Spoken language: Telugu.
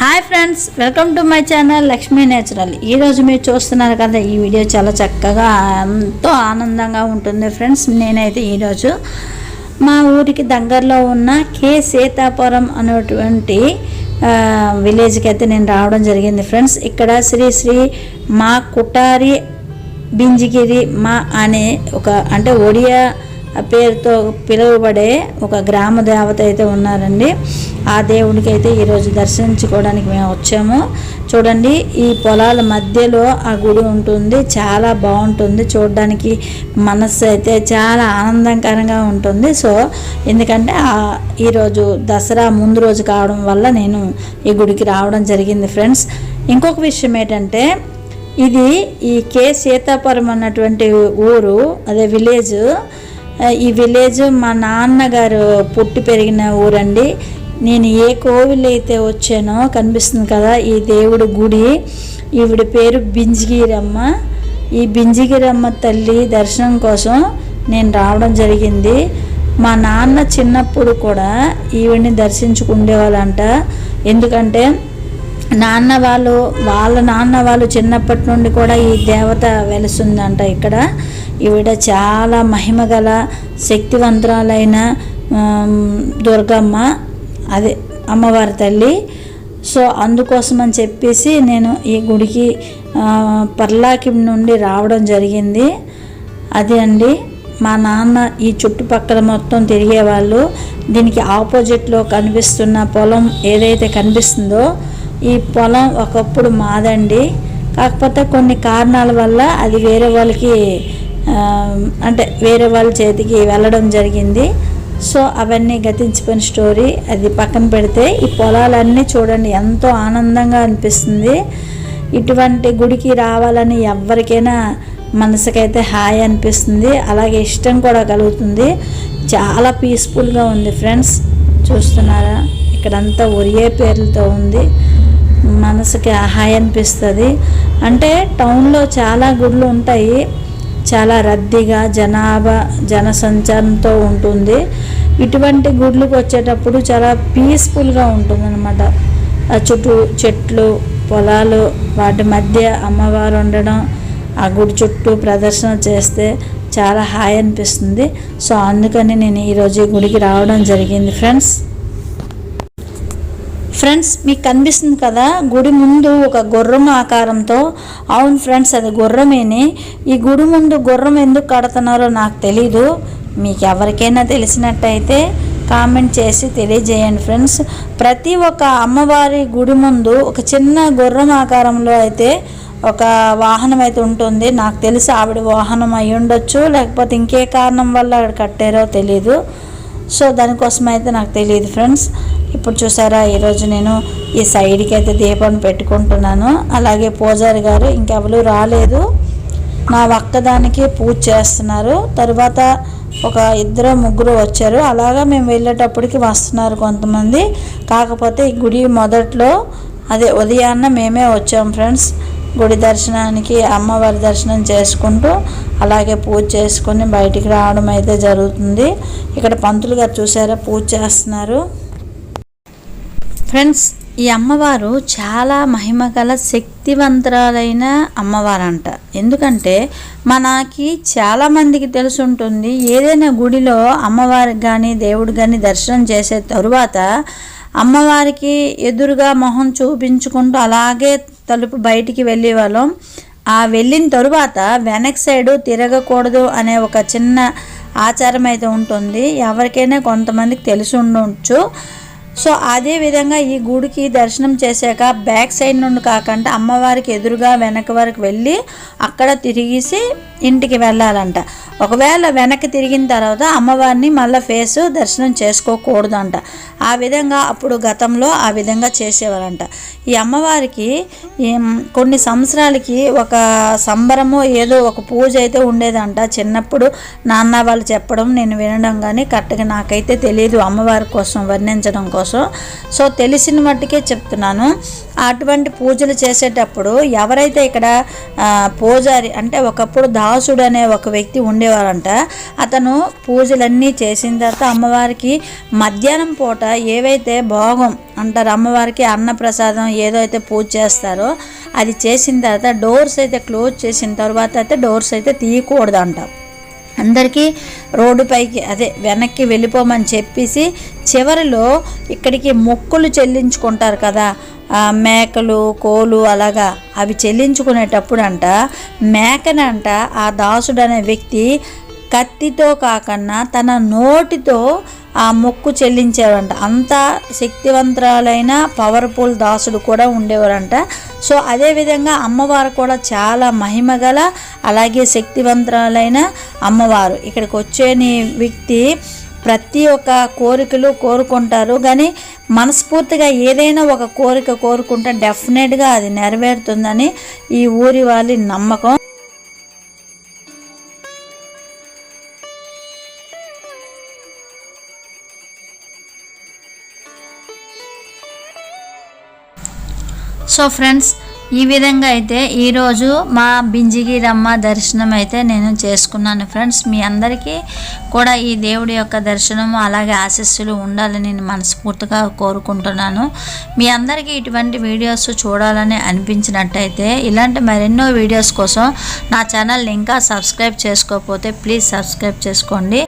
Hi friends welcome to my channel Lakshmi natural ఈరోజు మీరు చూస్తున్నారు కదా ఈ వీడియో చాలా చక్కగా ఎంతో ఆనందంగా ఉంటుంది ఫ్రెండ్స్ నేనైతే ఈరోజు మా ఊరికి దగ్గరలో ఉన్న కే సీతాపురం అనేటువంటి విలేజ్కి అయితే నేను రావడం జరిగింది ఫ్రెండ్స్ ఇక్కడ శ్రీ శ్రీ మా కుటారి బింజిగిరి మా అనే ఒక అంటే ఒడియా పేరుతో పిలువబడే ఒక గ్రామ దేవత అయితే ఉన్నారండి. ఆ దేవుడికి అయితే ఈరోజు దర్శించుకోవడానికి మేము వచ్చాము. చూడండి ఈ పొలాల మధ్యలో ఆ గుడి ఉంటుంది. చాలా బాగుంటుంది. చూడడానికి మనస్సు అయితే చాలా ఆనందకరంగా ఉంటుంది. సో ఎందుకంటే ఈరోజు దసరా ముందు రోజు కావడం వల్ల నేను ఈ గుడికి రావడం జరిగింది ఫ్రెండ్స్. ఇంకొక విషయం ఏంటంటే ఇది ఈ కే సీతాపురం అన్నటువంటి ఊరు అదే విలేజ్ ఈ విలేజ్ మా నాన్నగారు పుట్టి పెరిగిన ఊరండి. నేను ఏ కోవిల్ అయితే వచ్చానో కనిపిస్తుంది కదా ఈ దేవుడి గుడి. ఈవిడ పేరు బింజిగిరమ్మ. ఈ బింజిగిరమ్మ తల్లి దర్శనం కోసం నేను రావడం జరిగింది. మా నాన్న చిన్నప్పుడు కూడా ఈవిడ్ని దర్శించుకుండేవాళ్ళంట. ఎందుకంటే నాన్న వాళ్ళు వాళ్ళ నాన్న వాళ్ళు చిన్నప్పటి నుండి కూడా ఈ దేవత వెలుస్తుందంట ఇక్కడ. ఈవిడ చాలా మహిమగల శక్తివంతురాలైన దుర్గమ్మ. అదే అమ్మవారి తల్లి. సో అందుకోసం అని చెప్పేసి నేను ఈ గుడికి పర్లాకి నుండి రావడం జరిగింది. అదే అండి మా నాన్న ఈ చుట్టుపక్కల మొత్తం తిరిగేవాళ్ళు. దీనికి ఆపోజిట్లో కనిపిస్తున్న పొలం ఏదైతే కనిపిస్తుందో ఈ పొలం ఒకప్పుడు మాదండి. కాకపోతే కొన్ని కారణాల వల్ల అది వేరే వాళ్ళకి అంటే వేరే వాళ్ళ చేతికి వెళ్ళడం జరిగింది. సో అవన్నీ గతించిపోయిన స్టోరీ. అది పక్కన పెడితే ఈ పొలాలన్నీ చూడండి ఎంతో ఆనందంగా అనిపిస్తుంది. ఇటువంటి గుడికి రావాలని ఎవరికైనా మనసుకైతే హాయ్ అనిపిస్తుంది. అలాగే ఇష్టం కూడా కలుగుతుంది. చాలా పీస్ఫుల్గా ఉంది ఫ్రెండ్స్. చూస్తున్నారా? ఇక్కడంతా ఒరియే పేర్లతో ఉంది. మనసుకి హాయ్ అనిపిస్తుంది. అంటే టౌన్లో చాలా గుడులు ఉంటాయి. చాలా రద్దీగా జనాభా జనసంచారంతో ఉంటుంది. ఇటువంటి గుడ్లకు వచ్చేటప్పుడు చాలా పీస్ఫుల్గా ఉంటుందన్నమాట. ఆ చుట్టూ చెట్లు పొలాలు వాటి మధ్య అమ్మవారు ఉండడం ఆ గుడి చుట్టూ ప్రదర్శన చేస్తే చాలా హాయ్ అనిపిస్తుంది. సో అందుకని నేను ఈరోజు ఈ గుడికి రావడం జరిగింది ఫ్రెండ్స్. ఫ్రెండ్స్ మీకు కనిపిస్తుంది కదా గుడి ముందు ఒక గుర్రం ఆకారంతో అవును ఫ్రెండ్స్ అది గుర్రమేని. ఈ గుడి ముందు గుర్రం ఎందుకు కడుతున్నారో నాకు తెలీదు. మీకు ఎవరికైనా తెలిసినట్టయితే కామెంట్ చేసి తెలియజేయండి ఫ్రెండ్స్ ప్రతి ఒక్క అమ్మవారి గుడి ముందు ఒక చిన్న గుర్రం ఆకారంలో అయితే ఒక వాహనం అయితే ఉంటుంది. నాకు తెలిసి ఆవిడ వాహనం అయి ఉండొచ్చు లేకపోతే ఇంకే కారణం వల్ల ఆవిడ కట్టారో తెలీదు. సో దానికోసం అయితే నాకు తెలియదు ఫ్రెండ్స్ ఇప్పుడు చూసారా ఈరోజు నేను ఈ సైడ్కి అయితే దీపం పెట్టుకుంటున్నాను. అలాగే పూజారి గారు ఇంకెవరు రాలేదు. నా ఒక్కదానికి పూజ చేస్తున్నారు. తర్వాత ఒక ఇద్దరు ముగ్గురు వచ్చారు. అలాగా మేము వెళ్ళేటప్పటికి వస్తున్నారు కొంతమంది. కాకపోతే ఈ గుడి మొదట్లో అదే ఉదయాన్న మేమే వచ్చాం ఫ్రెండ్స్. గుడి దర్శనానికి అమ్మవారి దర్శనం చేసుకుంటూ అలాగే పూజ చేసుకొని బయటికి రావడం అయితే జరుగుతుంది. ఇక్కడ పంతులు గారు చూసారా పూజ చేస్తున్నారు. ఫ్రెండ్స్ ఈ అమ్మవారు చాలా మహిమగల శక్తివంతురాలైన అమ్మవారంట. ఎందుకంటే మనకి చాలామందికి తెలిసి ఉంటుంది ఏదైనా గుడిలో అమ్మవారికి కానీ దేవుడు కానీ దర్శనం చేసే తరువాత అమ్మవారికి ఎదురుగా మొహం చూపించుకుంటూ అలాగే తలుపు బయటికి వెళ్ళే వాళ్ళం ఆ వెళ్ళిన తరువాత వెనక్ సైడు తిరగకూడదు అనే ఒక చిన్న ఆచారం అయితే ఉంటుంది. ఎవరికైనా కొంతమందికి తెలిసి ఉండొచ్చు సో అదే విధంగా ఈ గుడికి దర్శనం చేశాక బ్యాక్ సైడ్ నుండి కాకుండా అమ్మవారికి ఎదురుగా వెనక వరకు వెళ్ళి అక్కడ తిరిగేసి ఇంటికి వెళ్ళాలంట. ఒకవేళ వెనక్కి తిరిగిన తర్వాత అమ్మవారిని మళ్ళీ ఫేస్ దర్శనం చేసుకోకూడదు అంట ఆ విధంగా అప్పుడు గతంలో ఆ విధంగా చేసేవారంట. ఈ అమ్మవారికి కొన్ని సంవత్సరాలకి ఒక సంబరము ఏదో ఒక పూజ అయితే ఉండేదంట. చిన్నప్పుడు నాన్న వాళ్ళు చెప్పడం నేను వినడం కానీ కరెక్ట్గా నాకైతే తెలియదు అమ్మవారి కోసం వర్ణించడం కోసం. సో తెలిసిన మట్టుకే చెప్తున్నాను. అటువంటి పూజలు చేసేటప్పుడు ఎవరైతే ఇక్కడ పూజారి అంటే ఒకప్పుడు దాసుడు అనే ఒక వ్యక్తి ఉండేవారంట అతను పూజలన్నీ చేసిన తర్వాత అమ్మవారికి మధ్యాహ్నం పూట ఏవైతే భోగం అంటారు అమ్మవారికి అన్నప్రసాదం ఏదో అయితే పూజ చేస్తారో అది చేసిన తర్వాత డోర్స్ అయితే క్లోజ్ చేసిన తర్వాత అయితే డోర్స్ అయితే తీయకూడదంట. అందరికీ రోడ్డుపైకి అదే వెనక్కి వెళ్ళిపోమని చెప్పేసి చివరిలో ఇక్కడికి మొక్కులు చెల్లించుకుంటారు కదా. మేకలు కోలు అలాగా అవి చెల్లించుకునేటప్పుడు అంట మేకనంట ఆ దాసుడు అనే వ్యక్తి కత్తితో కాకుండా తన నోటితో ఆ మొక్కు చెల్లించేవారంట అంత శక్తివంతురాలైన పవర్ఫుల్ దాసుడు కూడా ఉండేవారంట సో అదేవిధంగా అమ్మవారు కూడా చాలా మహిమగల అలాగే శక్తివంతురాలైన అమ్మవారు. ఇక్కడికి వచ్చేని వ్యక్తి ప్రతి ఒక్క కోరికలు కోరుకుంటారు. కానీ మనస్ఫూర్తిగా ఏదైనా ఒక కోరిక కోరుకుంటే డెఫినెట్గా అది నెరవేరుతుందని ఈ ఊరి వాళ్ళ నమ్మకం. సో ఫ్రెండ్స్ ఈ విధంగా అయితే ఈరోజు మా బింజిగిరమ్మ దర్శనం అయితే నేను చేసుకున్నాను ఫ్రెండ్స్ మీ అందరికీ కూడా ఈ దేవుడి యొక్క దర్శనం అలాగే ఆశస్సులు ఉండాలని నేను మనస్ఫూర్తిగా కోరుకుంటున్నాను. మీ అందరికీ ఇటువంటి వీడియోస్ చూడాలని అనిపించినట్టయితే ఇలాంటి మరెన్నో వీడియోస్ కోసం నా ఛానల్ ఇంకా సబ్స్క్రైబ్ చేసుకోకపోతే ప్లీజ్ సబ్స్క్రైబ్ చేసుకోండి.